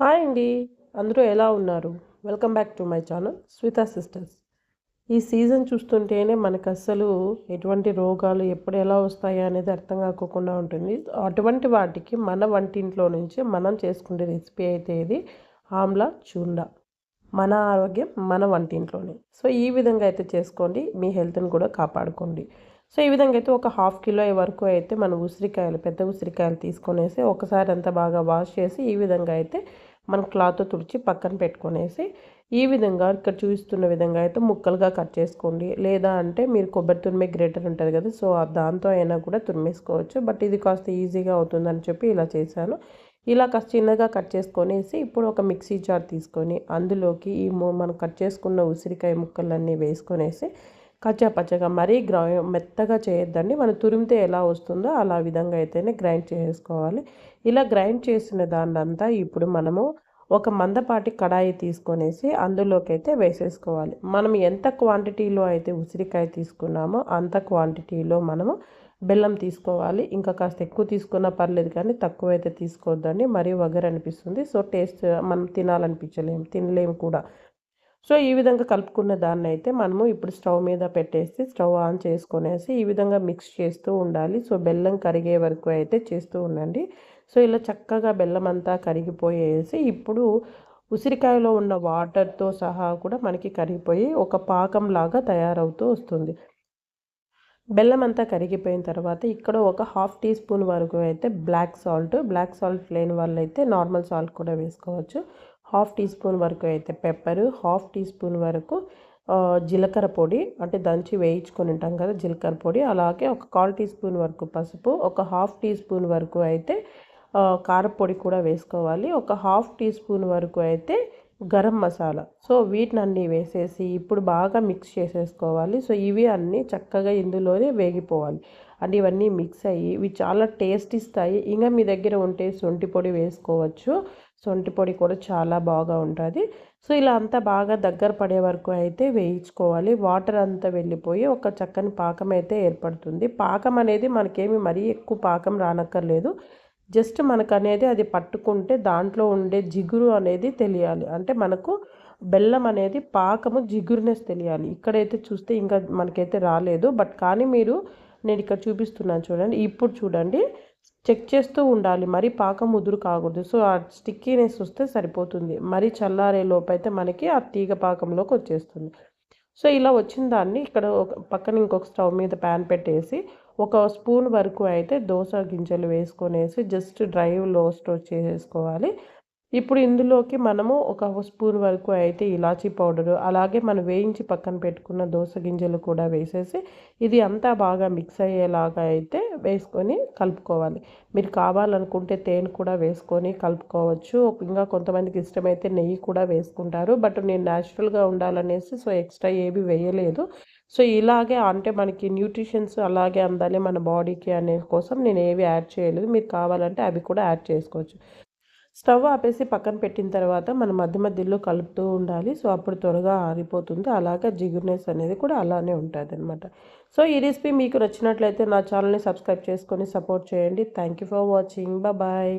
Hi అండి. అందరూ ఎలా ఉన్నారు? Welcome back to my channel Swita sisters. ఈ సీజన్ చూస్తుంటేనే మనకు అస్సలు ఎటువంటి రోగాలు ఎప్పుడు ఎలా వస్తాయి అనేది అర్థం కాకోకుండా ఉంటుంది. అటువంటి వాటికి మన వంటింట్లో నుంచి మనం చేసుకునే రెసిపీ అయితే ఇది ఆమ్లా చూండా. మన ఆరోగ్యం మన వంటింట్లోనే. సో ఈ విధంగా అయితే చేసుకోండి. మీ హెల్త్ని కూడా కాపాడుకోండి. సో ఈ విధంగా అయితే ఒక హాఫ్ కిలో వరకు అయితే మన ఉసిరికాయలు పెద్ద ఉసిరికాయలు తీసుకొనేసి ఒకసారి అంతా బాగా వాష్ చేసి ఈ విధంగా అయితే మనం క్లాత్ తుడిచి పక్కన పెట్టుకొనేసి ఈ విధంగా ఇక్కడ చూస్తున్న విధంగా అయితే ముక్కలుగా కట్ చేసుకోండి. లేదా అంటే మీరు కొబ్బరి తురిమే గ్రేటర్ ఉంటుంది కదా సో దాంతో అయినా కూడా తురిమేసుకోవచ్చు. బట్ ఇది కాస్త ఈజీగా అవుతుందని చెప్పి ఇలా చేశాను. ఇలా కాస్త చిన్నగా కట్ చేసుకొనేసి ఇప్పుడు ఒక మిక్సీ జార్ తీసుకొని అందులోకి ఈ మనం కట్ చేసుకున్న ఉసిరికాయ ముక్కలన్నీ వేసుకొనేసి కచ్చా పచ్చగా మరీ గ్రౌ మెత్తగా చేయొద్దండి. మనం తురిమితే ఎలా వస్తుందో అలా విధంగా అయితేనే గ్రైండ్ చేసుకోవాలి. ఇలా గ్రైండ్ చేసిన దాన్నంతా ఇప్పుడు మనము ఒక మందపాటి కడాయి తీసుకొనేసి అందులోకి అయితే వేసేసుకోవాలి. మనం ఎంత క్వాంటిటీలో అయితే ఉసిరికాయ తీసుకున్నామో అంత క్వాంటిటీలో మనము బెల్లం తీసుకోవాలి. ఇంకా కాస్త ఎక్కువ తీసుకున్నా పర్లేదు కానీ తక్కువ అయితే తీసుకోవద్దండి. మరీ వగరనిపిస్తుంది. సో టేస్ట్ మనం తినాలనిపించలేము తినలేము కూడా. సో ఈ విధంగా కలుపుకున్న దాన్ని అయితే మనము ఇప్పుడు స్టవ్ మీద పెట్టేసి స్టవ్ ఆన్ చేసుకునేసి ఈ విధంగా మిక్స్ చేస్తూ ఉండాలి. సో బెల్లం కరిగే వరకు అయితే చేస్తూ ఉండండి. సో ఇలా చక్కగా బెల్లం అంతా కరిగిపోయేసి ఇప్పుడు ఉసిరికాయలో ఉన్న వాటర్తో సహా కూడా మనకి కరిగిపోయి ఒక పాకం లాగా తయారవుతూ వస్తుంది. బెల్లం అంతా కరిగిపోయిన తర్వాత ఇక్కడ ఒక హాఫ్ టీ స్పూన్ వరకు అయితే బ్లాక్ సాల్ట్ బ్లాక్ సాల్ట్ లేని వాళ్ళు అయితే నార్మల్ సాల్ట్ కూడా వేసుకోవచ్చు. హాఫ్ టీ స్పూన్ వరకు అయితే పెప్పరు హాఫ్ టీ స్పూన్ వరకు జీలకర్ర పొడి అంటే దంచి వేయించుకొని ఉంటాం కదా జీలకర్ర పొడి. అలాగే ఒక కాల్ టీ స్పూన్ వరకు పసుపు ఒక హాఫ్ టీ స్పూన్ వరకు అయితే కారపొడి కూడా వేసుకోవాలి. ఒక హాఫ్ టీ స్పూన్ వరకు అయితే గరం మసాలా. సో వీటిని అన్నీ వేసేసి ఇప్పుడు బాగా మిక్స్ చేసేసుకోవాలి. సో ఇవి అన్నీ చక్కగా ఇందులోనే వేగిపోవాలి. అండ్ ఇవన్నీ మిక్స్ అయ్యి ఇవి చాలా టేస్ట్ ఇస్తాయి ఇంకా మీ దగ్గర ఉంటే సొంటి పొడి వేసుకోవచ్చు. సొంటి పొడి కూడా చాలా బాగా ఉంటుంది. సో ఇలా అంతా బాగా దగ్గర పడే వరకు అయితే వేయించుకోవాలి. వాటర్ అంతా వెళ్ళిపోయి ఒక చక్కని పాకం అయితే ఏర్పడుతుంది. పాకం అనేది మనకేమి మరీ ఎక్కువ పాకం రానక్కర్లేదు. జస్ట్ మనకు అనేది అది పట్టుకుంటే దాంట్లో ఉండే జిగురు అనేది తెలియాలి. అంటే మనకు బెల్లం అనేది పాకము జిగురునెస్ తెలియాలి. ఇక్కడైతే చూస్తే ఇంకా మనకైతే రాలేదు. బట్ కానీ మీరు నేను ఇక్కడ చూపిస్తున్నాను చూడండి. ఇప్పుడు చూడండి. చెక్ చేస్తూ ఉండాలి. మరి పాకం ముదురు కాకూడదు. సో ఆ స్టిక్కీనెస్ వస్తే సరిపోతుంది. మరి చల్లారే లోపైతే మనకి ఆ తీగ పాకంలోకి వచ్చేస్తుంది. సో ఇలా వచ్చిన దాన్ని ఇక్కడ ఒక పక్కన ఇంకొక స్టవ్ మీద ప్యాన్ పెట్టేసి ఒక స్పూన్ వరకు అయితే దోశ గింజలు వేసుకొనేసి జస్ట్ డ్రైవ్లో స్టోర్ చేసేసుకోవాలి. ఇప్పుడు ఇందులోకి మనము ఒక స్పూన్ వరకు అయితే ఇలాచీ పౌడరు అలాగే మనం వేయించి పక్కన పెట్టుకున్న దోశ గింజలు కూడా వేసేసి ఇది అంతా బాగా మిక్స్ అయ్యేలాగా అయితే వేసుకొని కలుపుకోవాలి. మీరు కావాలనుకుంటే తేనె కూడా వేసుకొని కలుపుకోవచ్చు. ఇంకా కొంతమందికి ఇష్టమైతే నెయ్యి కూడా వేసుకుంటారు. బట్ నేను న్యాచురల్గా ఉండాలనేసి సో ఎక్స్ట్రా ఏవి వేయలేదు. సో ఇలాగే అంటే మనకి న్యూట్రిషన్స్ అలాగే అందాలి మన బాడీకి అనే కోసం నేను ఏవి యాడ్ చేయలేదు. మీరు కావాలంటే అవి కూడా యాడ్ చేసుకోవచ్చు. స్టవ్ ఆపేసి పక్కన పెట్టిన తర్వాత మనం మధ్య మధ్యలో కలుపుతూ ఉండాలి. సో అప్పుడు త్వరగా ఆరిపోతుంది. అలాగే జిగుర్నెస్ అనేది కూడా అలానే ఉంటుంది అనమాట సో ఈ రెసిపీ మీకు నచ్చినట్లయితే నా ఛానల్ని సబ్స్క్రైబ్ చేసుకొని సపోర్ట్ చేయండి. Thank you for watching. Bye.